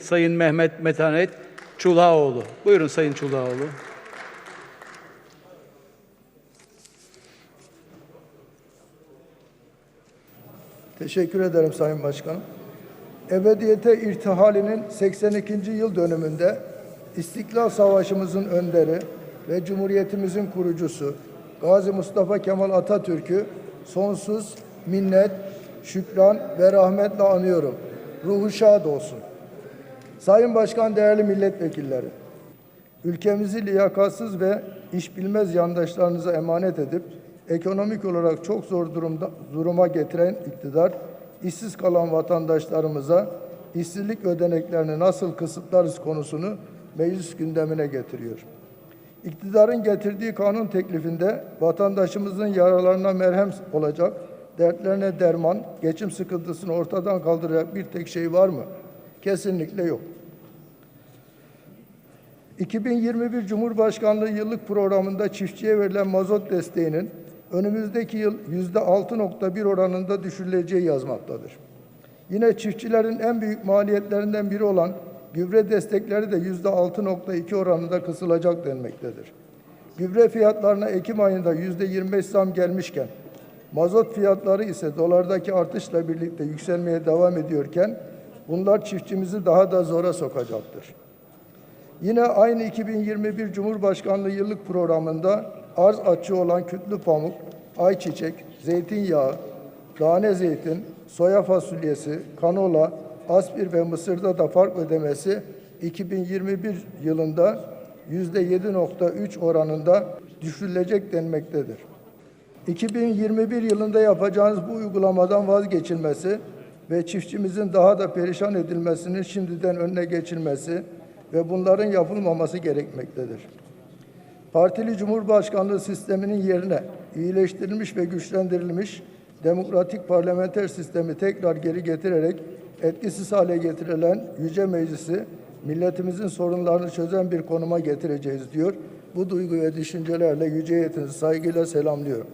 Sayın Mehmet Metanet Çulaoğlu. Buyurun Sayın Çulaoğlu. Teşekkür ederim Sayın Başkanım. Ebediyete irtihalinin 82. yıl dönümünde İstiklal Savaşımızın önderi ve Cumhuriyetimizin kurucusu Gazi Mustafa Kemal Atatürk'ü sonsuz minnet, şükran ve rahmetle anıyorum. Ruhu şad olsun. Sayın Başkan, değerli milletvekilleri, ülkemizi liyakatsız ve iş bilmez yandaşlarınıza emanet edip ekonomik olarak çok zor durumda, duruma getiren iktidar, işsiz kalan vatandaşlarımıza işsizlik ödeneklerini nasıl kısıtlarız konusunu meclis gündemine getiriyor. İktidarın getirdiği kanun teklifinde vatandaşımızın yaralarına merhem olacak, dertlerine derman, geçim sıkıntısını ortadan kaldıracak bir tek şey var mı? Kesinlikle yok. 2021 Cumhurbaşkanlığı yıllık programında çiftçiye verilen mazot desteğinin önümüzdeki yıl yüzde 6.1 oranında düşürüleceği yazmaktadır. Yine çiftçilerin en büyük maliyetlerinden biri olan gübre destekleri de yüzde 6.2 oranında kısılacak denmektedir. Gübre fiyatlarına Ekim ayında yüzde 25 zam gelmişken, mazot fiyatları ise dolardaki artışla birlikte yükselmeye devam ediyorken, bunlar çiftçimizi daha da zora sokacaktır. Yine aynı 2021 Cumhurbaşkanlığı yıllık programında arz açığı olan kütlü pamuk, ayçiçek, zeytinyağı, tane zeytin, soya fasulyesi, kanola, aspir ve mısırda da fark ödemesi 2021 yılında %7.3 oranında düşürülecek denmektedir. 2021 yılında yapacağınız bu uygulamadan vazgeçilmesi ve çiftçimizin daha da perişan edilmesinin şimdiden önüne geçilmesi ve bunların yapılmaması gerekmektedir. Partili Cumhurbaşkanlığı sisteminin yerine iyileştirilmiş ve güçlendirilmiş demokratik parlamenter sistemi tekrar geri getirerek etkisiz hale getirilen Yüce Meclisi milletimizin sorunlarını çözen bir konuma getireceğiz diyor. Bu duygu ve düşüncelerle yüce heyetinizi saygıyla selamlıyorum.